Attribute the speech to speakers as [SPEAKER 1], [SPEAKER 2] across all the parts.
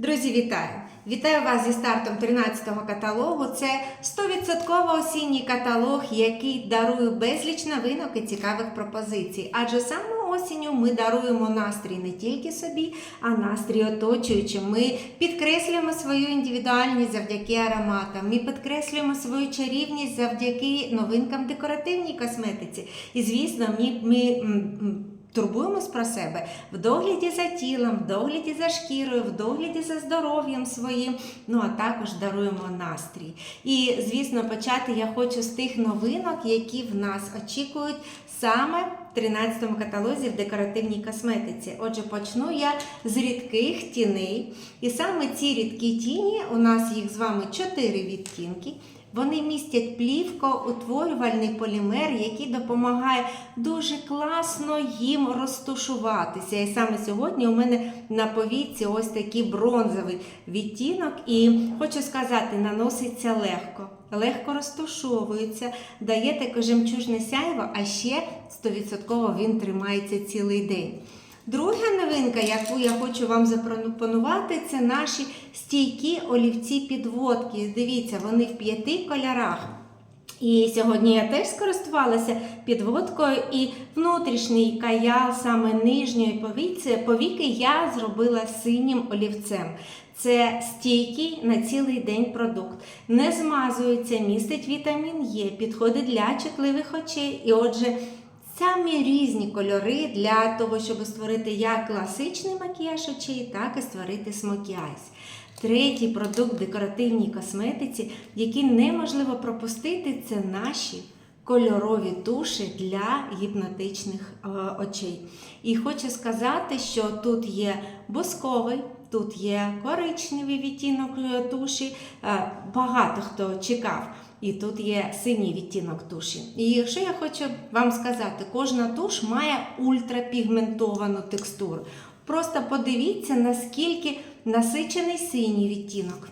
[SPEAKER 1] Друзі, вітаю! Вітаю вас зі стартом 13-го каталогу. Це 100% осінній каталог, який дарує безліч новинок і цікавих пропозицій. Адже саме осінню ми даруємо настрій не тільки собі, а настрій оточуючим. Ми підкреслюємо свою індивідуальність завдяки ароматам. Ми підкреслюємо свою чарівність завдяки новинкам декоративній косметиці. І звісно, ми. ми Турбуємось про себе в догляді за тілом, в догляді за шкірою, в догляді за здоров'ям своїм, ну а також даруємо настрій. І, звісно, почати я хочу з тих новинок, які в нас очікують саме в 13-му каталозі в декоративній косметиці. Отже, почну я з рідких тіней. І саме ці рідкі тіні, у нас їх з вами 4 відтінки. Вони містять плівкоутворювальний полімер, який допомагає дуже класно їм розтушуватися. І саме сьогодні у мене на повіці ось такий бронзовий відтінок. І хочу сказати, наноситься легко, легко розтушовується, дає таке жемчужне сяйво, а ще 100% він тримається цілий день. Друга новинка, яку я хочу вам запропонувати, це наші стійкі олівці підводки. Дивіться, вони в п'яти кольорах. І сьогодні я теж скористувалася підводкою, і внутрішній каял, саме нижньої повіки я зробила синім олівцем. Це стійкий на цілий день продукт. Не змазується, містить вітамін Е, підходить для чутливих очей. І отже, Самі різні кольори для того, щоб створити як класичний макіяж очей, так і створити смокі айс. Третій продукт в декоративній косметиці, який неможливо пропустити, це наші кольорові туші для гіпнотичних е, очей. І хочу сказати, що тут є бусковий, тут є коричневий відтінок е, туші. Е, Багато хто чекав. І тут є синій відтінок туші. І що я хочу вам сказати, кожна туш має ультрапігментовану текстуру. Просто подивіться, наскільки насичений синій відтінок,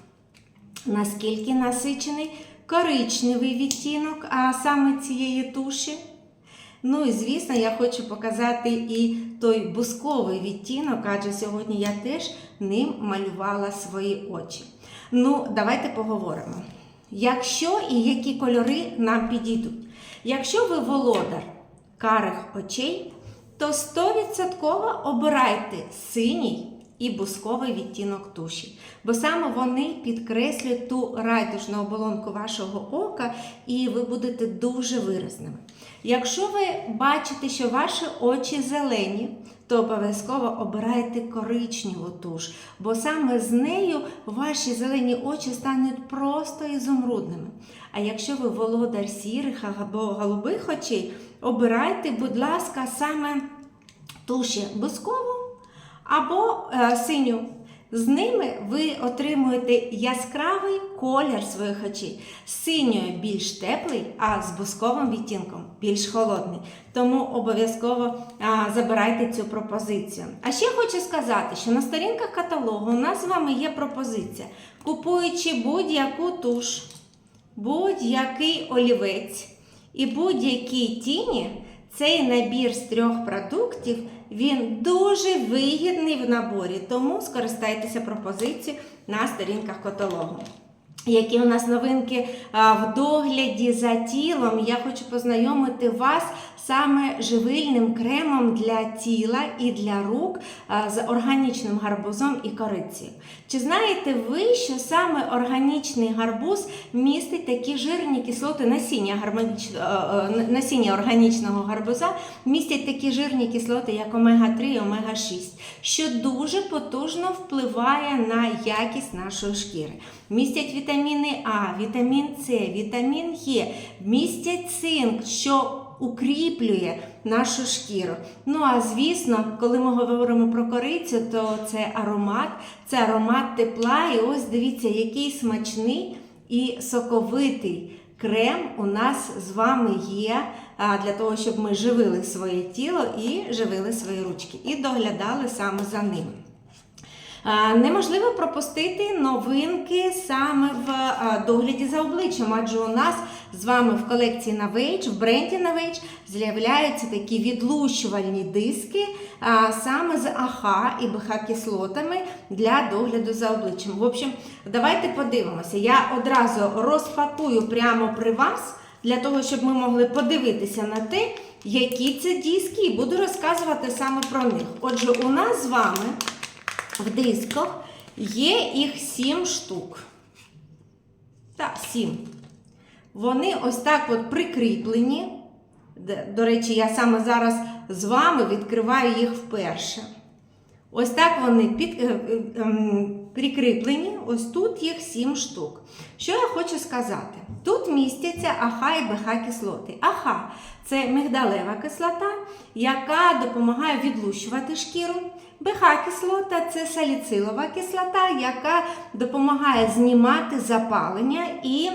[SPEAKER 1] наскільки насичений коричневий відтінок, а саме цієї туші. Ну і звісно, я хочу показати і той бусковий відтінок, адже сьогодні я теж ним малювала свої очі. Ну, давайте поговоримо. Якщо і які кольори нам підійдуть. Якщо ви володар карих очей, то 100% обирайте синій і бусковий відтінок туші, бо саме вони підкреслюють ту райдужну оболонку вашого ока, і ви будете дуже виразними. Якщо ви бачите, що ваші очі зелені, то обов'язково обирайте коричневу туш, бо саме з нею ваші зелені очі стануть просто ізумрудними. А якщо ви володар сірих або голубих очей, обирайте, будь ласка, саме туші бускову або е, синю. З ними ви отримуєте яскравий колір своїх очей. Синьою більш теплий, а з бусковим відтінком більш холодний. Тому обов'язково забирайте цю пропозицію. А ще хочу сказати, що на сторінках каталогу у нас з вами є пропозиція. Купуючи будь-яку туш, будь-який олівець і будь-які тіні, цей набір з трьох продуктів він дуже вигідний в наборі, тому скористайтеся пропозицією на сторінках каталогу. Які у нас новинки в догляді за тілом, я хочу познайомити вас саме живильним кремом для тіла і для рук з органічним гарбузом і корицею. Чи знаєте ви, що саме органічний гарбуз містить такі жирні кислоти насіння, гармоніч... насіння органічного гарбуза, містять такі жирні кислоти, як омега-3 і омега-6, що дуже потужно впливає на якість нашої шкіри. Містять вітаміни А, вітамін С, вітамін Е, містять цинк, що укріплює нашу шкіру. Ну а звісно, коли ми говоримо про корицю, то це аромат, це аромат тепла. І ось дивіться, який смачний і соковитий крем у нас з вами є для того, щоб ми живили своє тіло і живили свої ручки, і доглядали саме за ним. А, Неможливо пропустити новинки саме в догляді за обличчям, адже у нас з вами в колекції Navage, в бренді Navage з'являються такі відлущувальні диски саме з АХ і БХ кислотами для догляду за обличчям. В общем, давайте подивимося. Я одразу розпакую прямо при вас для того, щоб ми могли подивитися на те, які це диски, і буду розказувати саме про них. Отже, у нас з вами в дисках є їх 7 штук. Так, 7. Вони ось так от прикріплені. До речі, я саме зараз з вами відкриваю їх вперше. Ось так вони під, е, е, ем, прикріплені. Ось тут їх 7 штук. Що я хочу сказати? Тут містяться АХ і БХ кислоти. АХ це мигдалева кислота, яка допомагає відлущувати шкіру. БХ кислота це саліцилова кислота, яка допомагає знімати запалення і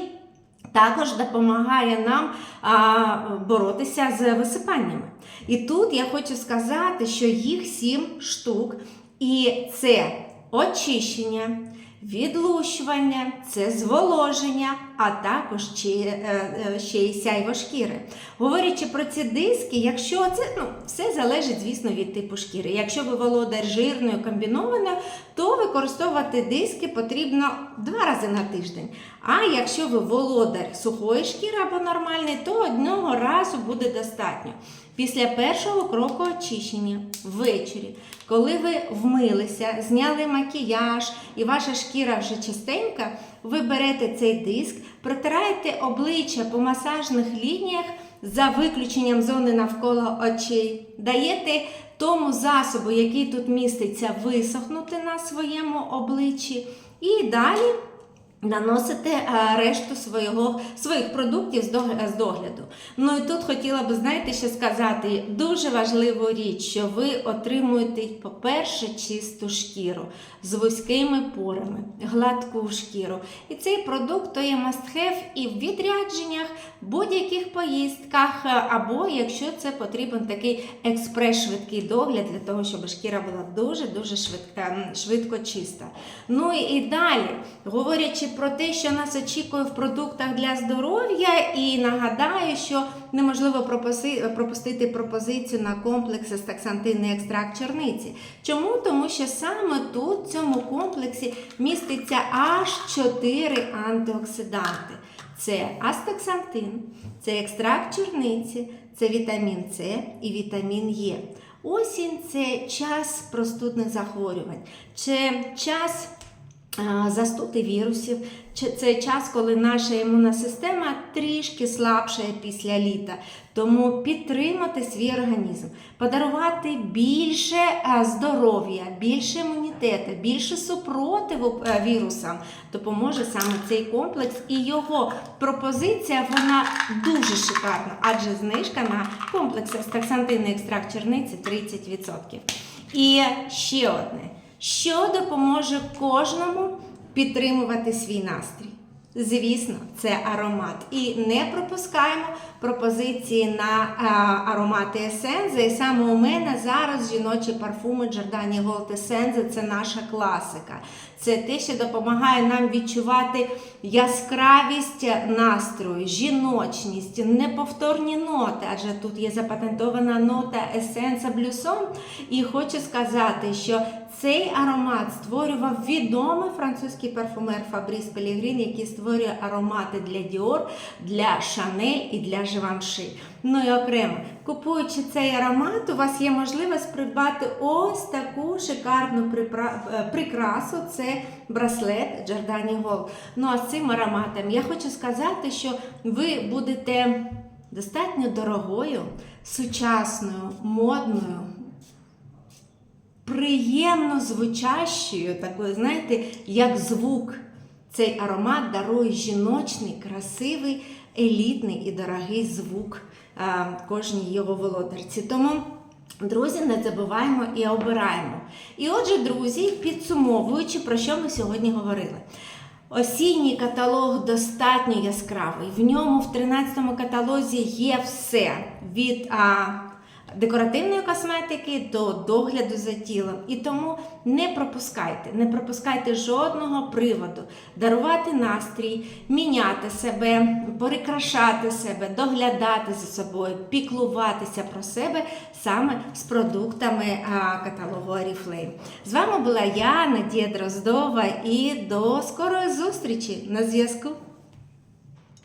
[SPEAKER 1] також допомагає нам а, боротися з висипаннями. І тут я хочу сказати, що їх сім штук, і це очищення, відлущування, це зволоження, а також ще, е, е, ще й сяйво шкіри. Говорячи про ці диски, якщо це ну, все залежить, звісно, від типу шкіри. Якщо ви володар жирною комбінованою, то використовувати диски потрібно два рази на тиждень. А якщо ви володар сухої шкіри або нормальний, то одного разу буде достатньо. Після першого кроку очищення ввечері, коли ви вмилися, зняли макіяж і ваша шкіра вже чистенька, ви берете цей диск, протираєте обличчя по масажних лініях за виключенням зони навколо очей, даєте тому засобу, який тут міститься, висохнути на своєму обличчі, і далі наносите е, решту свого, своїх продуктів з догляду. Ну і тут хотіла би, знаєте, ще сказати дуже важливу річ, що ви отримуєте, по-перше, чисту шкіру з вузькими порами, гладку шкіру. І цей продукт то є must-have і в відрядженнях, будь-яких поїздках, е, або якщо це потрібен такий експрес-швидкий догляд для того, щоб шкіра була дуже-дуже швидка, швидко чиста. Ну і далі, говорячи про те, що нас очікує в продуктах для здоров'я, і нагадаю, що неможливо пропустити пропозицію на комплекс астаксантинний екстракт чорниці. Чому? Тому що саме тут, в цьому комплексі, міститься аж 4 антиоксиданти. Це астаксантин, це екстракт чорниці, це вітамін С і вітамін Е. Осінь це час простудних захворювань, це час застути вірусів. Це час, коли наша імунна система трішки слабшає після літа. Тому підтримати свій організм, подарувати більше здоров'я, більше імунітету, більше супротиву вірусам допоможе саме цей комплекс. І його пропозиція вона дуже шикарна, адже знижка на комплекс астаксантинний екстракт черниці 30%. І ще одне, що допоможе кожному підтримувати свій настрій. Звісно, це аромат. І не пропускаємо пропозиції на а, аромати есензи. І саме у мене зараз жіночі парфуми Giordani Gold Essence – це наша класика. Це те, що допомагає нам відчувати яскравість настрою, жіночність, неповторні ноти, адже тут є запатентована нота есенса блюсон. І хочу сказати, що цей аромат створював відомий французький парфумер Фабріс Пелігрін, який створює аромати для Dior, для Chanel і для Givenchy. Ну і окремо, купуючи цей аромат, у вас є можливість придбати ось таку шикарну е, прикрасу. Це браслет Giordani Gold. Ну а з цим ароматом я хочу сказати, що ви будете достатньо дорогою, сучасною, модною приємно звучащою, такою, знаєте, як звук. Цей аромат дарує жіночний, красивий, елітний і дорогий звук кожній його володарці. Тому, друзі, не забуваємо і обираємо. І отже, друзі, підсумовуючи, про що ми сьогодні говорили. Осінній каталог достатньо яскравий. В ньому в 13-му каталозі є все від а, декоративної косметики до догляду за тілом. І тому не пропускайте, не пропускайте жодного приводу дарувати настрій, міняти себе, перекрашати себе, доглядати за собою, піклуватися про себе саме з продуктами каталогу Oriflame. З вами була я, Надія Дроздова, і до скорої зустрічі на зв'язку.